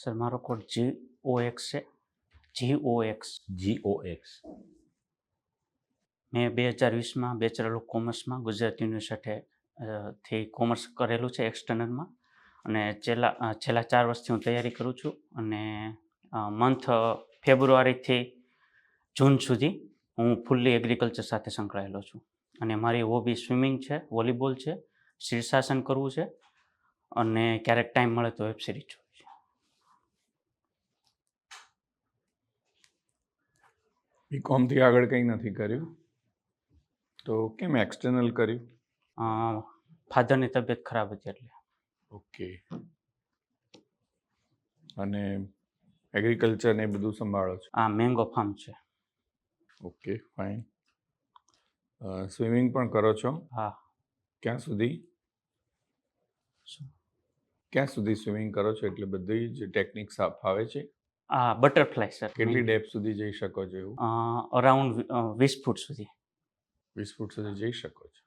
Sir મારો code જી O X છે. G O X. G O X. મેં બે હજાર વીસમાં બેચરલ ઓફ કોમર્સમાં ગુજરાત યુનિવર્સિટી થી કોમર્સ કરેલું છે એક્સટર્નલમાં અને છેલ્લા છેલ્લા ચાર વર્ષથી હું તૈયારી કરું છું. અને મંથ ફેબ્રુઆરીથી જૂન સુધી હું ફૂલ્લી એગ્રીકલ્ચર સાથે સંકળાયેલો છું. અને મારી હોબી સ્વિમિંગ છે વોલીબોલ છે શીર્ષાસન કરવું છે. અને ક્યારેક ટાઈમ મળે તો વેબ સિરીઝ બીકોમથી આગળ કંઈ નથી કર્યું. તો કેમ એક્સટર્નલ કર્યું? ફાધરની તબિયત ખરાબ હતી એટલે. ઓકે. અને એગ્રીકલ્ચર ને બધું સંભાળો છો? આ મેંગો ફાર્મ છે. ઓકે ફાઇન સ્વિમિંગ પણ કરો છો? હા. ક્યાં સુધી? ક્યાં સુધી સ્વિમિંગ કરો છો? એટલે બધી જ ટેકનિક્સ ફાવે છે? આ બટરફ્લાય સર કેટલી ડેપ સુધી જઈ શકો છો એવું? અરાઉન્ડ વીસ ફૂટ સુધી. વીસ ફૂટ સુધી જઈ શકો છો.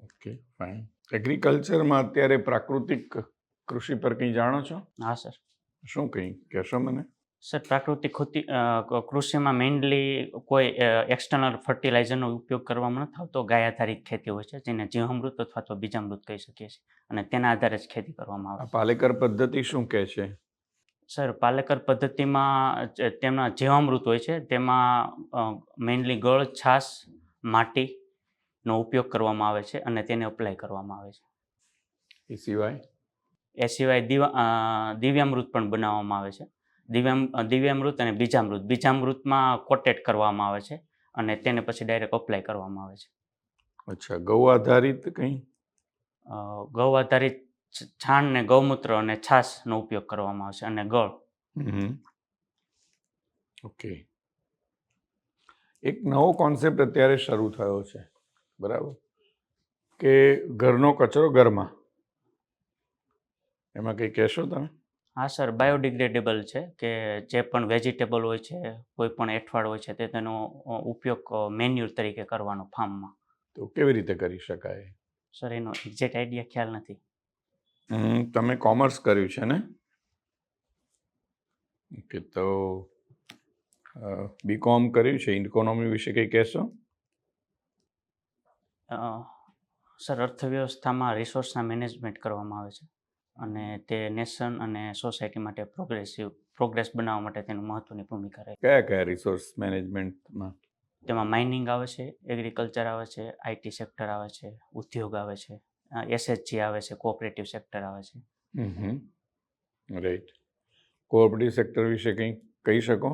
Okay fine. એગ્રીકલ્ચરમાં અત્યારે પ્રાકૃતિક કૃષિ પર કંઈ જાણો છો? હા સર. શું કંઈ? કહેશો મને. સર પ્રાકૃતિક ખેતી કૃષિમાં મેઇનલી કોઈ એક્સટર્નલ ફર્ટિલાઇઝરનો ઉપયોગ કરવામાં નથી આવતો ગાય આધારિત ખેતી હોય છે જેને જીવામૃત અથવા તો બીજામૃત કહી શકીએ છીએ. અને તેના આધારે જ ખેતી કરવામાં આવે. પાલેકર પદ્ધતિ શું કહે છે? સર પાલેકર પદ્ધતિમાં તેમના જીવામૃત હોય છે તેમાં મેઇનલી ગળ છાસ માટીનો ઉપયોગ કરવામાં આવે છે અને તેને અપ્લાય કરવામાં આવે છે. એ સિવાય? એ સિવાય દિવા દિવ્યામૃત પણ બનાવવામાં આવે છે. દિવ્યામ દિવ્યામૃત અને બીજામૃત. બીજામૃતમાં કોટેટ કરવામાં આવે છે અને તેને પછી ડાયરેક્ટ અપ્લાય કરવામાં આવે છે. અચ્છા ગૌ આધારિત કંઈ? ગૌ આધારિત છ- છાણ ને ગૌમૂત્ર અને છાશનો ઉપયોગ કરવામાં આવશે અને ગળ. ઓકે. એક નવો કોન્સેપ્ટ અત્યારે શરૂ થયો છે બરાબર? કે ઘરનો કચરો ઘરમાં. એમાં કંઈ કહેશો તમે? હા સર બાયોડિગ્રેડેબલ છે કે જે પણ વેજીટેબલ હોય છે કોઈ પણ એઠવાડ હોય છે તે તેનો ઉપયોગ મેન્યુર તરીકે કરવાનો ફાર્મમાં. તો કેવી રીતે કરી શકાય? સર એનો એક્ઝેક્ટ આઈડિયા ખ્યાલ નથી. તમે કોમર્સ કર્યું છે ને? ઓકે તો બીકોમ કર્યું છે? ઇકોનોમી વિશે કંઈ કહેશો? સર અર્થવ્યવસ્થામાં રિસોર્સના મેનેજમેન્ટ કરવામાં આવે છે અને તે નેશન અને સોસાયટી માટે પ્રોગ્રેસિવ પ્રોગ્રેસ બનાવવા માટે તેનું મહત્વની ભૂમિકા રહે કયા કયા રિસોર્સ મેનેજમેન્ટમાં તેમાં માઇનિંગ આવે છે એગ્રીકલ્ચર આવે છે આઈટી સેક્ટર આવે છે ઉદ્યોગ આવે છે. એસએચજી આવે છે કોઓપરેટિવ સેક્ટર આવે છે. રાઈટ કોઓપરેટિવ સેક્ટર વિશે કંઈ કહી શકો?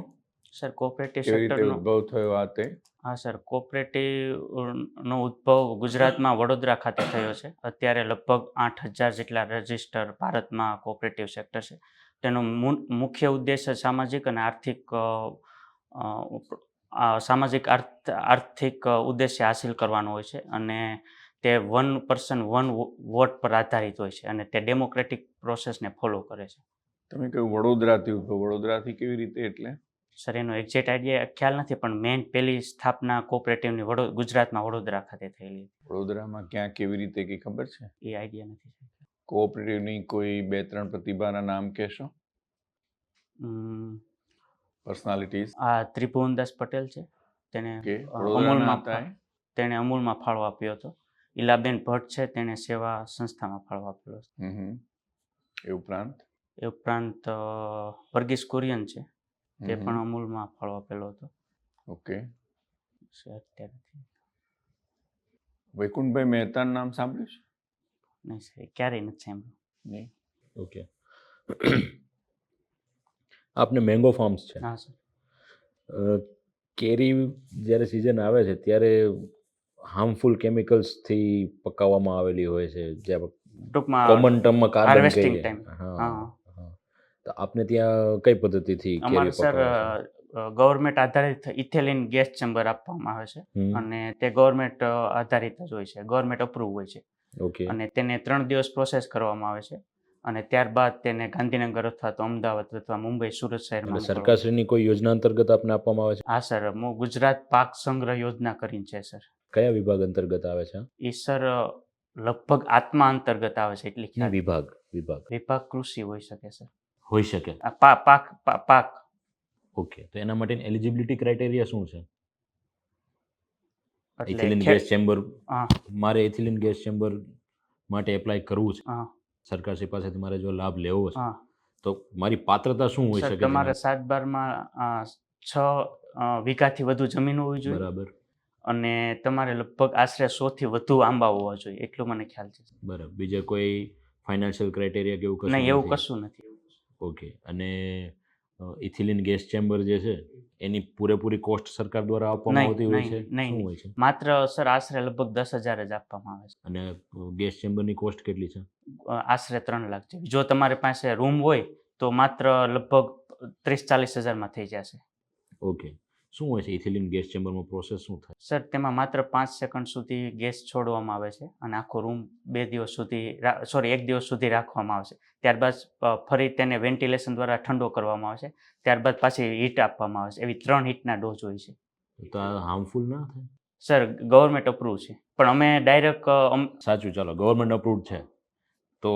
સર કોઓપરેટિવ સેક્ટરનો ઉદ્ભવ થયો આ તે? હા સર કોઓપરેટિવનો ઉદ્ભવ ગુજરાતમાં વડોદરા ખાતે થયો છે. અત્યારે લગભગ આઠ હજાર જેટલા રજિસ્ટર ભારતમાં કોઓપરેટિવ સેક્ટર છે. તેનો મુખ્ય ઉદ્દેશ સામાજિક અને આર્થિક સામાજિક આર્થિક ઉદ્દેશ્ય હાસિલ કરવાનો હોય છે. અને તે વન પર્સન વન વોટ પર આધારિત હોય છે અને તે ડેમોક્રેટિક પ્રોસેસને ફોલો કરે છે. તમે કહ્યું વડોદરાથી ઉદ્ભવ વડોદરાથી કેવી રીતે એટલે? સર એનો એક્ઝેક્ટ આઈડિયા ખ્યાલ નથી પણ મેઇન પહેલી સ્થાપના કોઓપરેટિવની વડો ગુજરાતમાં વડોદરા ખાતે થયેલી વડોદરામાં ક્યાં કેવી રીતે કંઈ ખબર છે? એ આઈડિયા નથી કોઓપરેટિવની કોઈ બે ત્રણ પ્રતિભાના નામ કહેશો? પર્સનાલિટીઝ? આ ત્રિભુવનદાસ પટેલ છે. તેને અમૂલમાં તેણે અમૂલમાં ફાળો આપ્યો હતો. ઈલાબેન ભટ્ટ છે તેણે સેવા સંસ્થામાં ફાળો આપેલો હમ. એ ઉપરાંત? એ ઉપરાંત વર્ગીસ કુરિયન છે તે પણ અમૂલમાં ફાળો આપેલો હતો. ઓકે. છે અત્યારે વૈકુંઠભાઈ મહેતાનું નામ સાંભળ્યું છે? નહીં સર એ ક્યારેય નથી સાંભળ્યું. નહીં? ઓકે. આપને મેંગો ફાર્મ્સ છે. હા સર. કેરી જ્યારે સિઝન આવે છે ત્યારે હાર્મફુલ કેમિકલ્સથી પકાવવામાં આવેલી હોય છે જે ટૂંકમાં કોમન ટર્મમાં કાર્બન કહીએ. હા. તો આપને ત્યાં કઈ પદ્ધતિથી અમારે સર ગવર્મેન્ટ આધારિત ઇથેલિન ગેસ ચેમ્બર આપવામાં આવે છે અને તે ગવર્મેન્ટ આધારિત જ હોય છે ગવર્મેન્ટ અપ્રૂવ હોય છે. ઓકે. અને તેને ત્રણ દિવસ પ્રોસેસ કરવામાં આવે છે અને ત્યારબાદ તેને ગાંધીનગર અથવા તો અમદાવાદ અથવા મુંબઈ સુરત શહેરમાં સરકારશ્રીની કોઈ યોજના અંતર્ગત આપને આપવામાં આવે છે? હા સર. હું ગુજરાત પાક સંગ્રહ યોજના કરીને છે સર. કયા વિભાગ અંતર્ગત આવે છે? એ સર લગભગ આત્મા અંતર્ગત આવે છે એટલી ના વિભાગ વિભાગ. વિભાગ કૃષિ હોઈ શકે છે હોઈ શકે. પાક પાક. ઓકે તો એના માટે એલિજિબિલિટી ક્રાઇટેરિયા શું છે? એથિલિન ગેસ ચેમ્બર હા. મારે એથિલિન ગેસ ચેમ્બર માટે એપ્લાય કરવું છે. હા. સરકારશ્રી પાસેથી મારે જો લાભ લેવો છે હા. તો મારી પાત્રતા શું હોઈ શકે તમારે? સાત બારમાં છ વીઘાથી વધુ જમીન હોવી જોઈએ? બરાબર. અને તમારે લગભગ આશરે સોથી વધુ આંબા હોવા જોઈએ એટલું મને ખ્યાલ છે. બરાબર. બીજા કોઈ ફાઇનાન્શિયલ ક્રાઇટેરિયા કે એવું કશું નહીં એવું કશું નથી. ઓકે અને ઇથિલિન ગેસ ચેમ્બર જે છે એની પૂરેપૂરી કોસ્ટ સરકાર દ્વારા આપવામાં આવતી હોય છે? નહીં, હોય છે? માત્ર સર આશરે લગભગ દસ હજાર જ આપવામાં આવે છે. અને ગેસ ચેમ્બરની કોસ્ટ કેટલી છે? આશરે ત્રણ લાખ છે જો તમારી પાસે રૂમ હોય તો માત્ર લગભગ ત્રીસ ચાલીસ હજારમાં થઈ જશે. ઓકે શું હોય છે? ઇથિલિન ગેસ ચેમ્બરમાં પ્રોસેસ શું થાય? સર તેમાં માત્ર પાંચ સેકન્ડ સુધી ગેસ છોડવામાં આવે છે અને આખો રૂમ બે દિવસ સુધી સોરી એક દિવસ સુધી રાખવામાં આવશે ત્યારબાદ ફરી તેને વેન્ટિલેશન દ્વારા ઠંડો કરવામાં આવશે ત્યારબાદ પાછી હીટ આપવામાં આવે છે. એવી ત્રણ હીટના ડોઝ હોય છે. તો હાર્મફુલ ના થાય? સર ગવર્મેન્ટ અપ્રૂવ છે. પણ અમે ડાયરેક્ટ સાચું ચાલો. ગવર્મેન્ટ અપ્રુવ છે. તો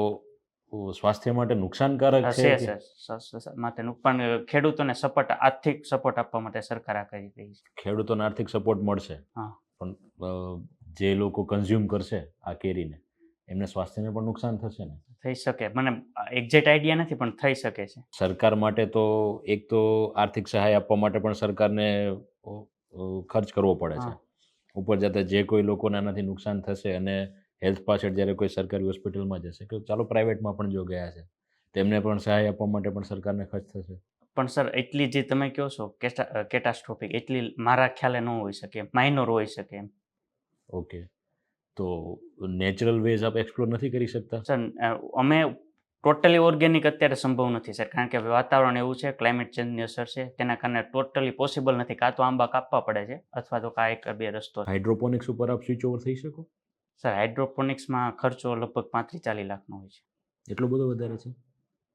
સ્વાસ્થ્ય માટે નુકસાનકારક છે માટે પણ ખેડૂતોને સપોર્ટ આર્થિક સપોર્ટ આપવા માટે સરકાર આ કરી રહી છે. ખેડૂતોને આર્થિક સપોર્ટ મળશે. પણ જે લોકો કન્ઝ્યુમ કરશે આ કેરીને એમને સ્વાસ્થ્યને પણ નુકસાન થશે ને? થઈ શકે. મને એક્ઝેક્ટ આઈડિયા નથી પણ થઈ શકે છે. સરકાર માટે તો એક તો આર્થિક સહાય આપવા માટે પણ સરકારને ખર્ચ કરવો પડે છે. ઉપર જતા જે કોઈ લોકોને આનાથી નુકસાન થશે અને હેલ્થ પાછળ જ્યારે કોઈ સરકારી હોસ્પિટલમાં જશે કે ચાલો પ્રાઇવેટમાં પણ જો ગયા છે. તેમને પણ સહાય આપવા માટે પણ સરકારને ખર્ચ થશે. પણ સર એટલી જે તમે કહો છો કેટાસ્ટ્રોફિક એટલી મારા ખ્યાલે ન હોઈ શકે માઇનોર હોઈ શકે એમ. ઓકે. તો નેચરલ વેઝ આપ એક્સપ્લોર નથી કરી શકતા? સર અમે ટોટલી ઓર્ગેનિક અત્યારે સંભવ નથી સર કારણ કે વાતાવરણ એવું છે ક્લાઇમેટ ચેન્જની અસર છે તેના કારણે ટોટલી પોસિબલ નથી. કાં તો આંબા કાપવા પડે છે અથવા તો કાં એક બે રસ્તો હાઇડ્રોપોનિક્સ ઉપર આપ સ્વિચ ઓવર થઈ શકો? સર હાઇડ્રોપોનિક્સમાં ખર્ચો લગભગ પાંત્રીસ ચાલીસ લાખનો હોય છે. એટલો બધો વધારે છે?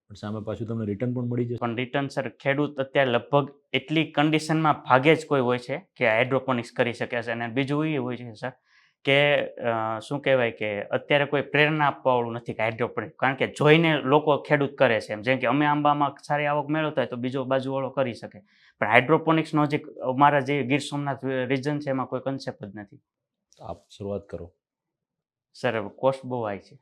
પણ સામે પાછું તમને રિટર્ન પણ મળી જશે. પણ રિટર્ન સર ખેડૂત અત્યારે લગભગ એટલી કન્ડિશનમાં ભાગે જ કોઈ હોય છે કે હાઇડ્રોપોનિક્સ કરી શકે છે. અને બીજું એ હોય છે સર કે શું કહેવાય કે અત્યારે કોઈ પ્રેરણા આપવાવાળું નથી કે હાઇડ્રોપોનિક. કારણ કે જોઈને લોકો ખેડૂત કરે છે એમ. જેમ કે અમે આંબામાં સારી આવક મેળવતા હોય તો બીજો બાજુવાળો કરી શકે. પણ હાઇડ્રોપોનિક્સનો જે અમારા જે ગીર સોમનાથ રિજન છે એમાં કોઈ કન્સેપ્ટ જ નથી. આપ શરૂઆત કરો. સર કોસ્ટ બહુ હાઈ છે.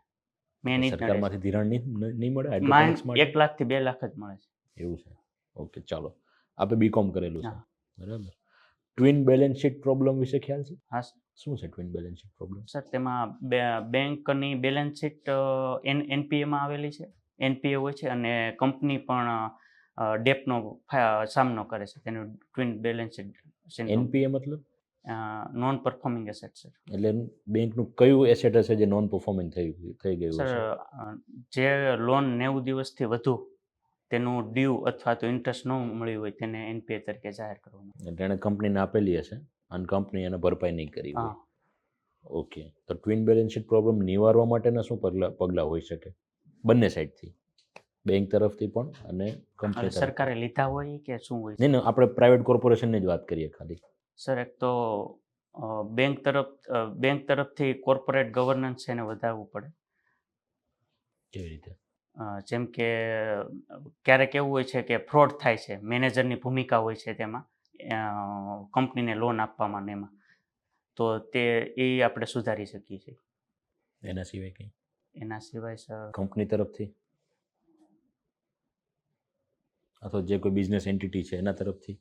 મેન સરકારમાંથી ધિરાણ નહીં મળે? એક લાખથી બે લાખ જ મળે છે. એવું છે. ઓકે ચાલો. આપે બીકોમ કરેલું છે. બરાબર. ટ્વિન બેલેન્સ શીટ પ્રોબ્લેમ વિશે ખ્યાલ છે? હા શું છે twin balance sheet problem sir તેમાં બેંકની બેલેન્સ શીટ એન એનપીએમાં આવેલી છે. એનપીએ હોય છે અને કંપની પણ ડેપનો સામનો કરે છે. તેનું ટ્વિન બેલેન્સ શીટ એનપીએ મતલબ? નોન પરફોર્મિંગ એસેટ છે. એટલે બેંકનું કયું એસેટ હશે જે નોન પરફોર્મિંગ થઈ થઈ ગયું સર જે લોન નેવું દિવસથી વધુ તેનું ડ્યુ અથવા તો ઇન્ટરેસ્ટ ન મળ્યું હોય તેને એનપીએ તરીકે જાહેર કરવાનું એટલે એણે કંપનીને આપેલી હશે અને કંપની એને ભરપાઈ નહીં કરી ઓકે. તો ટ્વિન બેલેન્સ શીટ પ્રોબ્લેમ નિવારવા માટેના શું પગલાં પગલાં હોઈ શકે? બંને સાઈડથી બેંક તરફથી પણ અને કંપની સરકારે લીધા હોય કે શું હોય નહીં આપણે પ્રાઇવેટ કોર્પોરેશનની જ વાત કરીએ ખાલી. સર એક તો બેંક તરફ બેંક તરફથી કોર્પોરેટ ગવર્નન્સ એને વધારવું પડે. કેવી રીતે? જેમ કે ક્યારેક એવું હોય છે કે ફ્રોડ થાય છે મેનેજરની ભૂમિકા હોય છે તેમાં કંપનીને લોન આપવામાં ને એમાં. તો તે એ આપણે સુધારી શકીએ છીએ. એના સિવાય કંઈ? એના સિવાય સર કંપની તરફથી? અથવા જે કોઈ બિઝનેસ એન્ટિટી છે એના તરફથી?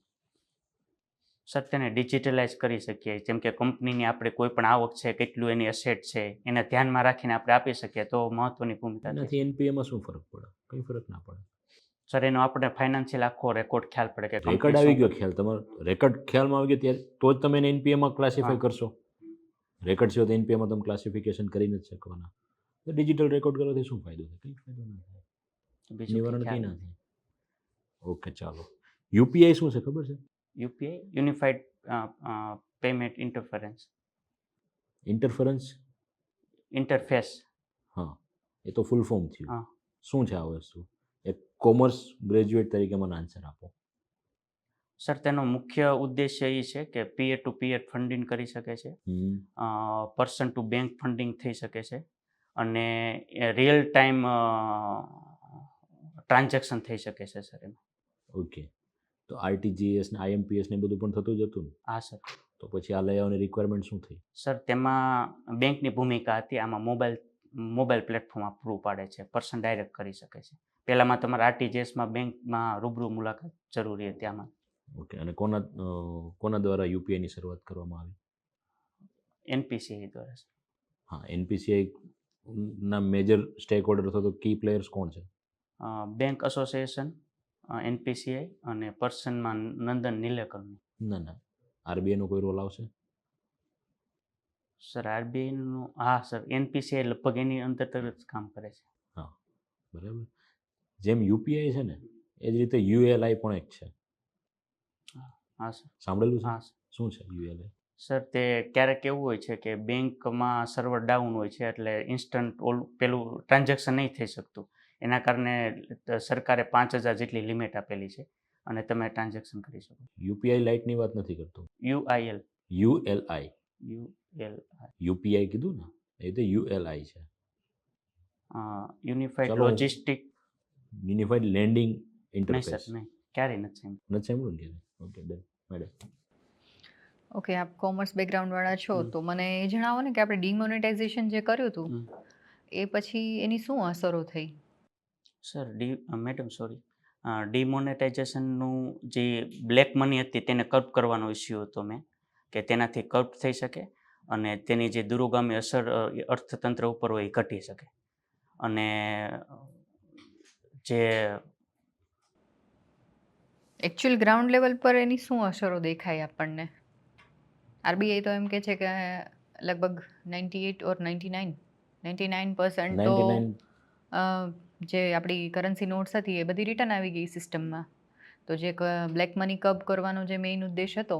સર તેને ડિજિટલાઇઝ કરી શકીએ. જેમ કે કંપનીની આપણે કોઈ પણ આવક છે કેટલું એની અસેટ છે એને ધ્યાનમાં રાખીને આપણે આપી શકીએ તો મહત્વની ભૂમિકા નથી એનપીએમાં શું ફરક પડે? કંઈ ફરક ના પડે. સર એનો આપણે ફાઇનાન્શિયલ આખો રેકોર્ડ ખ્યાલ પડે કે રેકોર્ડ આવી ગયો ખ્યાલ. તમારો રેકોર્ડ ખ્યાલમાં આવી ગયો ત્યારે તો જ તમે એને એનપીએમાં ક્લાસિફાય કરશો. રેકોર્ડ સિવાય તો એનપીએમાં તમે ક્લાસિફિકેશન કરી નથી શકવાના. તો ડિજિટલ રેકોર્ડ કરવાથી શું ફાયદો થાય? કંઈ ફાયદો ના થાય. નિવારણ કંઈ ના થાય ઓકે ચાલો. યુપીઆઈ શું છે ખબર છે? UPI unified payment interference. Interference? Interface. હા એ તો ફૂલ ફોર્મ થયું. શું છે આ વસ્તુ? એક કોમર્સ ગ્રેજ્યુએટ તરીકે મને આન્સર આપો. સર તેનો મુખ્ય ઉદ્દેશ્ય એ છે કે પીએ ટુ પીએ ફંડિંગ કરી શકે છે. પર્સન ટુ બેંક ફંડિંગ થઈ શકે છે. અને રિયલ ટાઈમ ટ્રાન્ઝેક્શન થઈ શકે છે સર એમાં. ઓકે તો આરટીજીએસ ને આઈએમપીએસ ને બધું પણ થતું જ હતું ને? હા સર. તો પછી આ લેવાની રિક્વાયરમેન્ટ શું થઈ? સર તેમાં બેંકની ભૂમિકા હતી. આમાં મોબાઈલ મોબાઈલ પ્લેટફોર્મ પૂરું પાડે છે. પર્સન ડાયરેક્ટ કરી શકે છે. પહેલાંમાં તમારે આરટીજીએસમાં બેંકમાં રૂબરૂ મુલાકાત જરૂરી હતી આમાં. ઓકે અને કોના કોના દ્વારા યુપીઆઈની શરૂઆત કરવામાં આવી? એનપીસીઆઈ દ્વારા હા એનપીસીઆઈ ના મેજર સ્ટેક હોલ્ડર અથવા તો કી પ્લેયર્સ કોણ છે? બેંક એસોસિએશન એનપીસીઆઈ અને પર્સનમાં નંદન નીલેકરની. ના ના. આરબીઆઈનો કોઈ રોલ આવશે? સર આરબીઆઈનું હા સર એનપીસીઆઈ લગભગ એની અંતર્ગત જ કામ કરે છે. હા બરાબર. જેમ યુપીઆઈ છે ને એ જ રીતે યુએલઆઈ પણ એક છે. હા સર. સાંભળેલું છે? હા શું છે યુએલઆઈ સર તે ક્યારેક એવું હોય છે કે બેંકમાં સર્વર ડાઉન હોય છે એટલે ઇન્સ્ટન્ટ ઓલ પેલું ટ્રાન્ઝેક્શન નહીં થઈ શકતું. એના કારણે સરકારે પાંચ હજાર જેટલી લિમિટ આપેલી છે અને તમે ટ્રાન્ઝેક્શન કરી શકો. યુપીઆઈ લાઇટની વાત નથી કરતો. યુઆઈએલ. યુએલઆઈ. યુએલઆઈ. યુપીઆઈ કીધું ને? એ તો યુએલઆઈ છે. યુનિફાઈડ. લોજિસ્ટિક યુનિફાઈડ લેન્ડિંગ નહીં ઇન્ટરફેસ. સર નહીં. ક્યારેય નથી નથી સાંભળ્યું ઓકે ડન મેડમ ઓકે આપ કોમર્સ બેકગ્રાઉન્ડવાળા છો તો મને એ જણાવો ને કે આપણે ડિમોનેટાઇઝેશન જે કર્યું હતું એ પછી એની શું અસરો થઈ? Sir D madam sorry. ડિમોનેટાઇઝેશનનું જે બ્લેક મની હતી તેને કર્પ કરવાનો ઇસ્યુ હતો મેં કે તેનાથી કર્પ થઈ શકે અને તેની જે દુરુગામી અસર અર્થતંત્ર ઉપર હોય એ ઘટી શકે. અને જે એકચ્યુઅલ ગ્રાઉન્ડ લેવલ પર એની શું અસરો દેખાય આપણને? આરબીઆઈ તો એમ કે છે કે લગભગ ninety eight or ninety nine ninety nine percent તો જે આપણી કરન્સી નોટ્સ હતી એ બધી રિટર્ન આવી ગઈ સિસ્ટમમાં તો જે બ્લેક મની કબ કરવાનો જે મેઇન ઉદ્દેશ હતો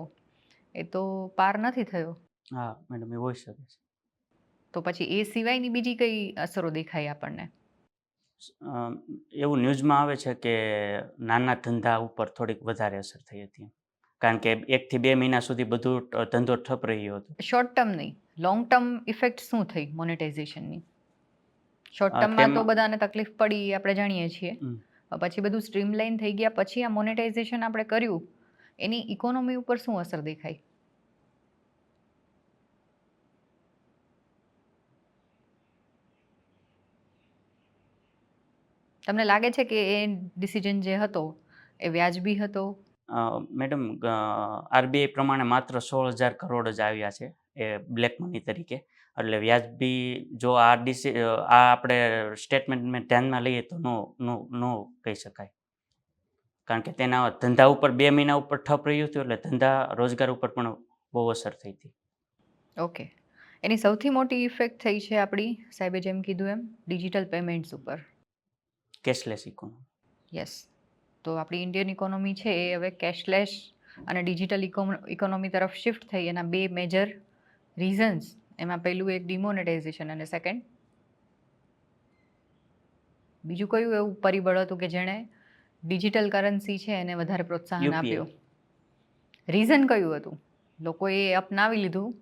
એ તો પાર નથી થયો. હા મેડમ એ હોઈ શકે છે. તો પછી એ સિવાયની બીજી કઈ અસરો દેખાય આપણને? એવું ન્યૂઝમાં આવે છે કે નાના ધંધા ઉપર થોડીક વધારે અસર થઈ હતી. કારણ કે એકથી બે મહિના સુધી બધું ધંધો ઠપ રહ્યો હતો. શોર્ટ ટર્મ નહીં. લોંગ ટર્મ ઇફેક્ટ શું થઈ મોનેટાઇઝેશનની શોર્ટ ટર્મમાં તો બધાને તકલીફ પડી આપણે જાણીએ છીએ. પછી બધું સ્ટ્રીમલાઇન થઈ ગયા પછી આ મોનેટાઇઝેશન આપણે કર્યું એની ઇકોનોમી ઉપર શું અસર દેખાય? તમને લાગે છે કે એ ડિસિઝન જે હતો એ વ્યાજબી હતો? મેડમ આરબીઆઈ પ્રમાણે માત્ર સોળ હજાર કરોડ જ આવ્યા છે એ બ્લેક મની તરીકે. એટલે વ્યાજબી જો આ ડિસી આ આપણે સ્ટેટમેન્ટ ધ્યાનમાં લઈએ તો નો નો નો કહી શકાય. કારણ કે તેના ધંધા ઉપર બે મહિના ઉપર ઠપ રહ્યું હતું એટલે ધંધા રોજગાર ઉપર પણ બહુ અસર થઈ હતી. ઓકે એની સૌથી મોટી ઇફેક્ટ થઈ છે આપણી સાહેબે જેમ કીધું એમ ડિજિટલ પેમેન્ટ્સ ઉપર. કેશલેસ ઇકોનોમી યસ તો આપણી ઇન્ડિયન ઇકોનોમી છે એ હવે કેશલેસ અને ડિજિટલ ઇકોનોમી તરફ શિફ્ટ થઈ એના બે મેજર રીઝન્સ એમાં પહેલું એક ડિમોનેટાઇઝેશન અને સેકન્ડ બીજું કયું એવું પરિબળ હતું કે જેણે ડિજિટલ કરન્સી છે એને વધારે પ્રોત્સાહન આપ્યું? રીઝન કયું હતું? લોકોએ અપનાવી લીધું.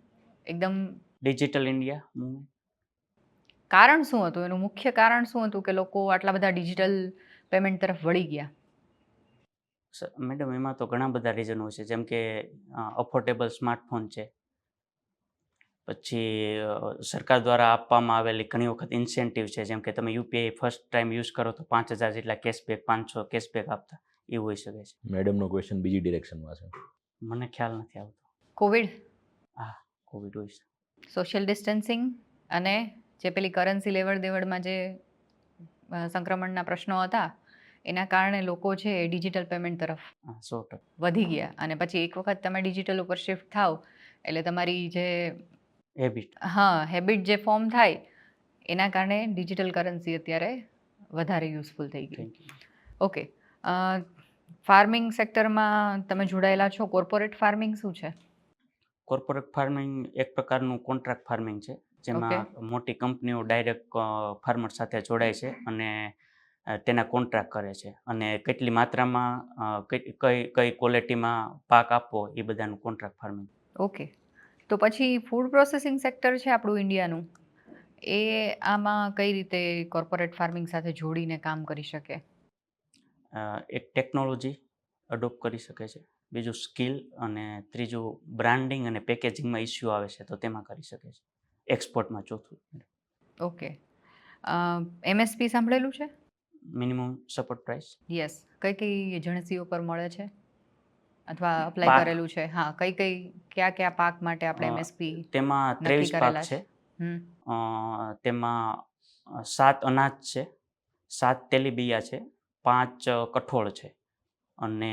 એકદમ ડિજિટલ ઇન્ડિયા મુવમેન્ટ કારણ શું હતું? એનું મુખ્ય કારણ શું હતું કે લોકો આટલા બધા ડિજિટલ પેમેન્ટ તરફ વળી ગયા? મેડમ એમાં તો ઘણા બધા રીઝનો છે. જેમ કે અફોર્ડેબલ સ્માર્ટફોન છે. પછી સરકાર દ્વારા આપવામાં આવેલી ઘણી વખત ઇન્સેન્ટિવ છે જેમ કે તમે યુપીઆઈ ફર્સ્ટ ટાઈમ યુઝ કરો તો પાંચ હજાર જેટલા કેશબેક પાંચસો કેશબેક આપતા એવું હોઈ શકે છે. મેડમનો ક્વેશ્ચન બીજી ડિરેક્શનમાં છે. મને ખ્યાલ નથી આવતો. કોવિડ હા કોવિડ હોય છે. સોશિયલ ડિસ્ટન્સિંગ અને જે પેલી કરન્સી લેવડ દેવડમાં જે સંક્રમણના પ્રશ્નો હતા એના કારણે લોકો છે એ ડિજિટલ પેમેન્ટ તરફ વધી ગયા. અને પછી એક વખત તમે ડિજિટલ ઉપર શિફ્ટ થાવ એટલે તમારી જે હેબિટ હા હેબિટ જે ફોર્મ થાય એના કારણે ડિજિટલ કરન્સી અત્યારે વધારે યુઝફુલ થઈ ગઈ. ઓકે ફાર્મિંગ સેક્ટરમાં તમે જોડાયેલા છો કોર્પોરેટ ફાર્મિંગ શું છે? કોર્પોરેટ ફાર્મિંગ એક પ્રકારનું કોન્ટ્રાક્ટ ફાર્મિંગ છે જેમાં મોટી કંપનીઓ ડાયરેક્ટ ફાર્મર સાથે જોડાય છે અને તેના કોન્ટ્રાક્ટ કરે છે. અને કેટલી માત્રામાં કઈ કઈ ક્વોલિટીમાં પાક આપવો એ બધાનું કોન્ટ્રાક્ટ ફાર્મિંગ ઓકે તો પછી ફૂડ પ્રોસેસિંગ સેક્ટર છે આપણું ઇન્ડિયાનું. એ આમાં કઈ રીતે કોર્પોરેટ ફાર્મિંગ સાથે જોડીને કામ કરી શકે? એક ટેકનોલોજી અડોપ્ટ કરી શકે છે. બીજું સ્કિલ અને ત્રીજું બ્રાન્ડિંગ અને પેકેજિંગમાં ઇસ્યુ આવે છે તો તેમાં કરી શકે છે. એક્સપોર્ટમાં ચોથું. ઓકે. એમએસપી સાંભળેલું છે? મિનિમમ સપોર્ટ પ્રાઇસ યસ કઈ કઈ એજન્સીઓ પર મળે છે? અથવા અપ્લાય પાક. કરેલું છે. હા કઈ કઈ કયા કયા પાક માટે આપણે અ, એમએસપી તેમાં નક્કી ત્રેવીસ પાક કરેલા છે. હમ. અ, તેમાં અ, સાત અનાજ છે સાત તેલીબિયા છે પાંચ અ, કઠોળ છે અને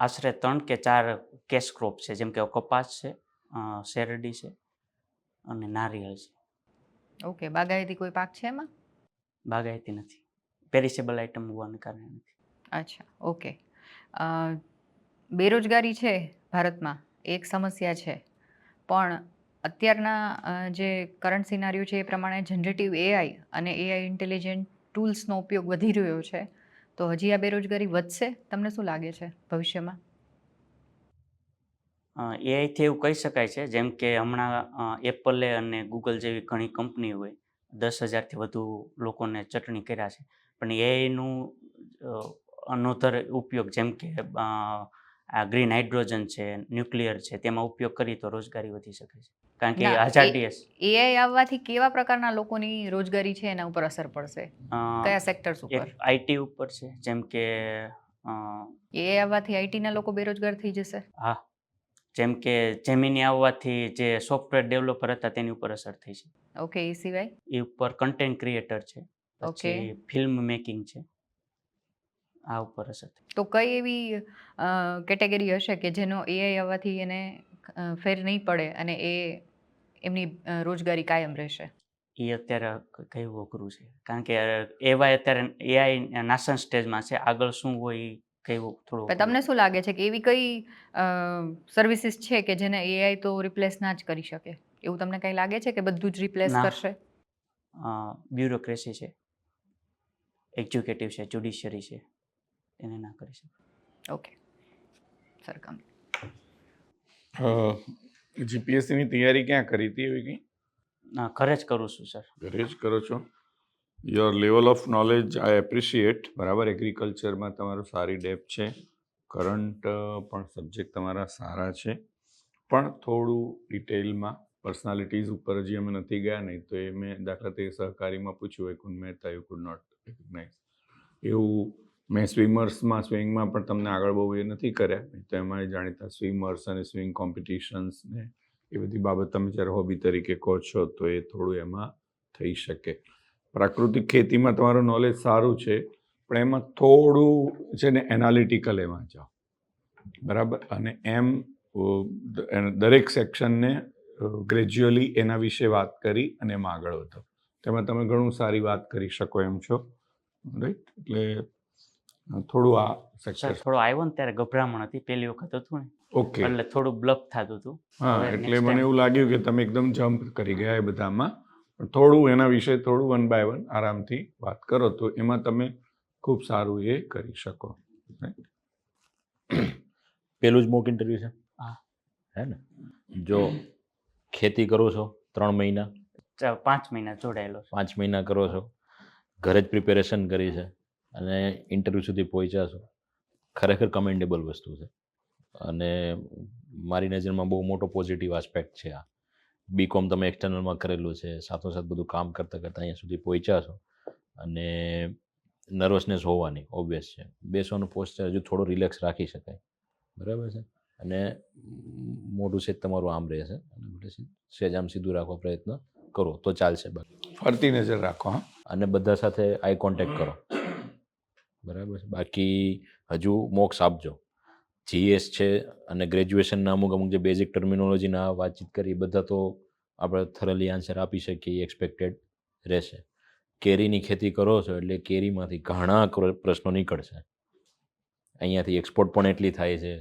આશરે ત્રણ કે ચાર કેશ ક્રોપ છે જેમ કે કપાસ છે અ, શેરડી છે અને નારિયેળ છે. ઓકે બાગાયતી કોઈ પાક છે એમાં? બાગાયતી નથી. પેરિસેબલ આઇટમ હોવાને કારણે નથી. અચ્છા ઓકે. અ, બેરોજગારી છે ભારતમાં એક સમસ્યા છે. પણ અત્યારના જે કરંટ સિનારીઓ છે એ પ્રમાણે જનરેટિવ એઆઈ અને એઆઈ ઇન્ટેલિજન્ટ ટૂલ્સનો ઉપયોગ વધી રહ્યો છે. તો હજી આ બેરોજગારી વધશે? તમને શું લાગે છે ભવિષ્યમાં? એઆઈથી એવું કહી શકાય છે, જેમ કે હમણાં એપલે અને ગૂગલ જેવી ઘણી કંપનીઓએ દસ હજારથી વધુ લોકોને ચટણી કર્યા છે. પણ એઆઈનું અનોધર ઉપયોગ જેમ કે આ ગ્રીન હાઇડ્રોજન છે ન્યુક્લિયર છે તેમાં ઉપયોગ કરી તો રોજગારી વધી શકે છે. કારણ કે હજાર ડીએસ એઆઈ આવવાથી કેવા પ્રકારના લોકોની રોજગારી છે એના ઉપર અસર પડશે? કયા સેક્ટર્સ ઉપર? આઈટી ઉપર છે જેમ કે એઆઈ આવવાથી આઈટીના લોકો બેરોજગાર થઈ જશે? હા. જેમ કે જેમિની આવવાથી જે સોફ્ટવેર ડેવલપર હતા તેની ઉપર અસર થઈ છે. ઓકે એ સિવાય? એ ઉપર કન્ટેન્ટ ક્રિએટર છે. પછી ફિલ્મ મેકિંગ છે. આ ઉપર અસર તો કઈ એવી કેટેગરી હશે કે જેનો એઆઈ આવવાથી એને ફેર નહીં પડે અને એ એમની રોજગારી કાયમ રહેશે? એ અત્યારે કહેવું અઘરું છે? કારણ કે એવા અત્યારે એઆઈ નાશન સ્ટેજમાં છે. આગળ શું હોય કહેવું થોડું તમને શું લાગે છે કે એવી કઈ સર્વિસીસ છે કે જેને એઆઈ તો રિપ્લેસ ના જ કરી શકે? એવું તમને કંઈ લાગે છે કે બધું જ રિપ્લેસ. કરશે? બ્યુરોક્રેસી છે. એક્ઝિક્યુટિવ છે જ્યુડિશિયરી છે. એને ના કરી શકે. ઓકે. સરકામ જીપીએસસીની તૈયારી ક્યાં કરી હતી એવી કંઈ? ના, ઘરે જ કરું છું સર. ઘરે જ કરો છો. Your level of knowledge I appreciate બરાબર એગ્રીકલ્ચરમાં તમારું સારી ડેપ છે. કરંટ પણ સબ્જેક્ટ તમારા સારા છે. પણ થોડું ડિટેલમાં પર્સનાલિટીઝ ઉપર હજી અમે નથી ગયા નહીં તો એ મેં દાખલા તરીકે સહકારીમાં પૂછ્યું હોય could Mehta you could not recognise એવું મેં સ્વિમર્સમાં, સ્વિંગમાં પણ તમને આગળ બહુ એ નથી કર્યા. તો એમાં જાણીતા સ્વિમર્સ અને સ્વિંગ કોમ્પિટિશન્સ ને એ બધી બાબત તમે જ્યારે હોબી તરીકે કહો છો, તો એ થોડું એમાં થઈ શકે. પ્રાકૃતિક ખેતીમાં તમારું નોલેજ સારું છે, પણ એમાં થોડું છે ને એનાલિટિકલ એમાં જાઓ. બરાબર? અને એમ દરેક સેક્શનને ગ્રેજ્યુઅલી એના વિશે વાત કરી અને એમાં આગળ વધો. તેમાં તમે ઘણું સારી વાત કરી શકો એમ છો. રાઈટ એટલે થોડું આ સર સેક્ટર થોડો આવ્યો ને ત્યારે ગભરામણ હતી પહેલી વખત હતું ને. ઓકે એટલે થોડું બ્લફ થતું હતું. હા એટલે મને એવું લાગ્યું કે તમે એકદમ જમ્પ કરી ગયા એ બધામાં. પણ થોડું એના વિશે થોડું વન બાય વન આરામથી વાત કરો તો એમાં તમે ખૂબ સારું એ કરી શકો. પેલું જ મોક ઇન્ટરવ્યુ છે? હા. હે ને? જો ખેતી કરો છો ત્રણ મહિના? પાંચ મહિના જોડાયેલો પાંચ મહિના કરો છો. ઘરે જ પ્રિપેરેશન કરી છે. અને ઇન્ટરવ્યૂ સુધી પહોંચ્યા છો. ખરેખર કમેન્ડેબલ વસ્તુ છે. અને મારી નજરમાં બહુ મોટો પોઝિટિવ આસ્પેક્ટ છે આ. બીકોમ તમે એક્સટર્નલમાં કરેલું છે સાથોસાથ બધું કામ કરતાં કરતાં અહીંયા સુધી પહોંચ્યા છો. અને નર્વસનેસ હોવાની ઓબ્વિયસ છે. બેસવાનું પોસ્ચર હજુ થોડું રિલેક્સ રાખી શકાય. બરાબર છે? અને મોઢું સેજ તમારું આમ રહેશે. અને સેજ આમ સીધું રાખવા પ્રયત્ન કરો. તો ચાલશે બાકી. ફરતી નજર રાખો હા. અને બધા સાથે આઈ કોન્ટેક્ટ કરો. બરાબર છે. બાકી હજુ મોક્સ આપજો જીએસ છે અને ગ્રેજ્યુએશનના અમુક અમુક જે બેઝિક ટર્મિનોલોજીના વાતચીત કરી બધા તો આપણે થરલી આન્સર આપી શકીએ એક્સપેક્ટેડ રહેશે. કેરીની ખેતી કરો છો એટલે કેરીમાંથી ઘણા પ્રશ્નો નીકળશે. અહીંયાથી એક્સપોર્ટ પણ એટલી થાય છે.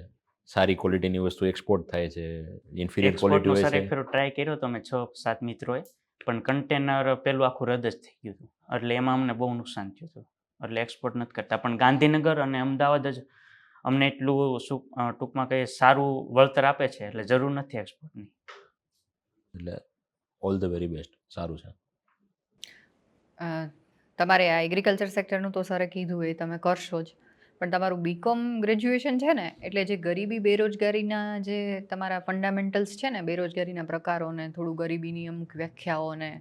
સારી ક્વોલિટીની વસ્તુ એક્સપોર્ટ થાય છે. ઇન્ફિરિયર ક્વોલિટી હોય એક છે. ફેરો ટ્રાય કર્યો તો અમે છ સાત મિત્રોએ પણ કન્ટેનર પેલું આખું રદ જ થઈ ગયું હતું. એટલે એમાં અમને બહુ નુકસાન થયું હતું. એટલે એક્સપોર્ટ નથી કરતા. પણ ગાંધીનગર અને અમદાવાદ જ અમને એટલું શું ટૂંકમાં કંઈ સારું વળતર આપે છે એટલે જરૂર નથી એક્સપોર્ટની એટલે ઓલ ધ વેરી બેસ્ટ સારું છે. તમારે આ એગ્રીકલ્ચર સેક્ટરનું તો સરે કીધું એ તમે કરશો જ. પણ તમારું બીકોમ ગ્રેજ્યુએશન છે ને એટલે જે ગરીબી બેરોજગારીના જે તમારા ફંડામેન્ટલ્સ છે ને બેરોજગારીના પ્રકારોને થોડું ગરીબીની અમુક વ્યાખ્યાઓને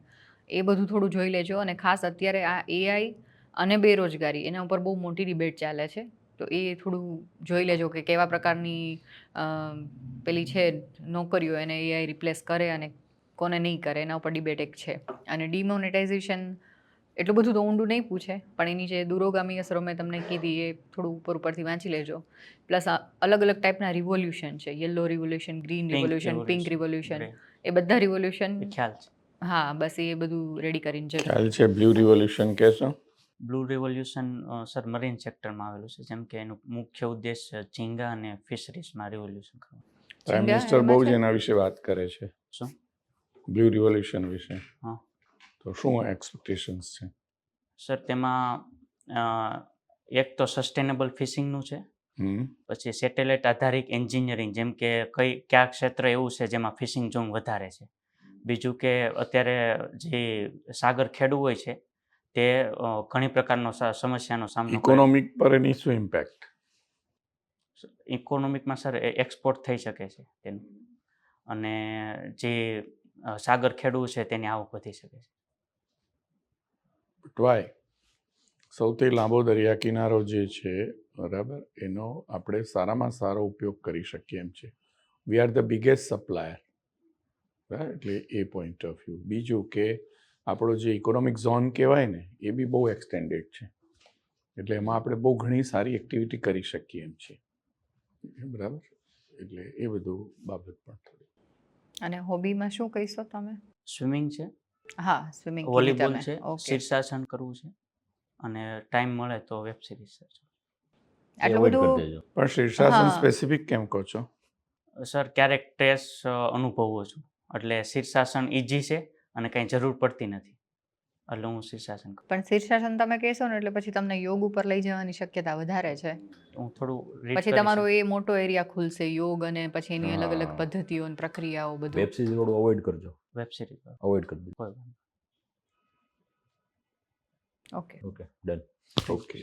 એ બધું થોડું જોઈ લેજો. અને ખાસ અત્યારે આ એઆઈ અને બેરોજગારી એના ઉપર બહુ મોટી ડિબેટ ચાલે છે. તો એ થોડું જોઈ લેજો કે કેવા પ્રકારની પેલી છે નોકરીઓ એને એઆઈ રિપ્લેસ કરે અને કોને નહીં કરે એના ઉપર ડિબેટ એક છે. અને ડિમોનેટાઇઝેશન એટલું બધું તો ઊંડું નહીં પૂછે પણ એની જે દૂરોગામી અસરો મેં તમને કીધી એ થોડું ઉપર ઉપરથી વાંચી લેજો. પ્લસ અલગ અલગ ટાઈપના રિવોલ્યુશન છે yellow revolution green revolution pink revolution એ બધા રિવોલ્યુશન ખ્યાલ છે. હા બસ એ બધું રેડી કરીને જજો. ખ્યાલ છે? બ્લુ રિવોલ્યુશન કહેશો બ્લુ રિવોલ્યુશન સર મરીન સેક્ટરમાં આવેલું છે જેમ કે એનું મુખ્ય ઉદ્દેશ ઝીંગા અને ફિશરીઝમાં રિવોલ્યુશન કરવાનું. પ્રાઇમ મિનિસ્ટર બહુ જ એના વિશે વાત કરે છે. શું? બ્લુ રિવોલ્યુશન વિશે. હા. તો શું એક્સપેક્ટેશન્સ છે? સર તેમાં એક તો સસ્ટેનેબલ ફિશિંગનું છે. પછી સેટેલાઇટ આધારિત એન્જિનિયરિંગ જેમ કે કઈ કયા ક્ષેત્ર એવું છે જેમાં ફિશિંગ ઝોન વધારે છે. બીજું કે અત્યારે જે સાગર ખેડૂ હોય છે તે ઘણી પ્રકારનો સમસ્યાનો સામનો ઇકોનોમિક પર એની શું ઇમ્પેક્ટ ઇકોનોમિકમાં સર એક્સપોર્ટ થઈ શકે છે તેનું. અને જે સાગર ખેડૂ છે તેની આવક વધી શકે છે. વાય સૌથી લાંબો દરિયા કિનારો જે છે બરાબર એનો આપણે સારામાં સારો ઉપયોગ કરી શકીએ એમ છે. We are the biggest supplier એટલે એ પોઈન્ટ ઓફ વ્યૂ બીજું કે આપણો જે ઇકોનોમિક ઝોન કહેવાય ને એ બી બહુ એક્સટેન્ડેડ છે. એટલે એમાં આપણે બહુ ઘણી સારી એક્ટિવિટી કરી શકીએ એમ છે બરાબર? એટલે એ બધું બાબત પણ થોડી. અને હોબીમાં શું કહીશો તમે? સ્વિમિંગ છે. હા સ્વિમિંગ વોલીબોલ છે. શીર્ષાસન કરવું છે. અને ટાઈમ મળે તો વેબ સિરીઝ છે. આટલું બધું પણ શીર્ષાસન સ્પેસિફિક કેમ કહો છો? સર ક્યારેક સ્ટ્રેસ અનુભવું છું. એટલે શીર્ષાસન ઈઝી છે. અને કંઈ જરૂર પડતી નથી. એટલે હું શીર્ષાસન કરું. પણ શીર્ષાસન તમે કહેશો ને એટલે પછી તમને યોગ ઉપર લઈ જવાની શક્યતા વધારે છે. હું થોડું પછી તમારો એ મોટો એરિયા ખુલશે યોગ અને પછી એની અલગ અલગ. પદ્ધતિઓ અને પ્રક્રિયાઓ બધું. વેબ સિરીઝ થોડું અવોઇડ કરજો. વેબ સિરીઝ અવોઇડ કરી દેજો. કોઈ વાંધો નહીં. Okay okay done okay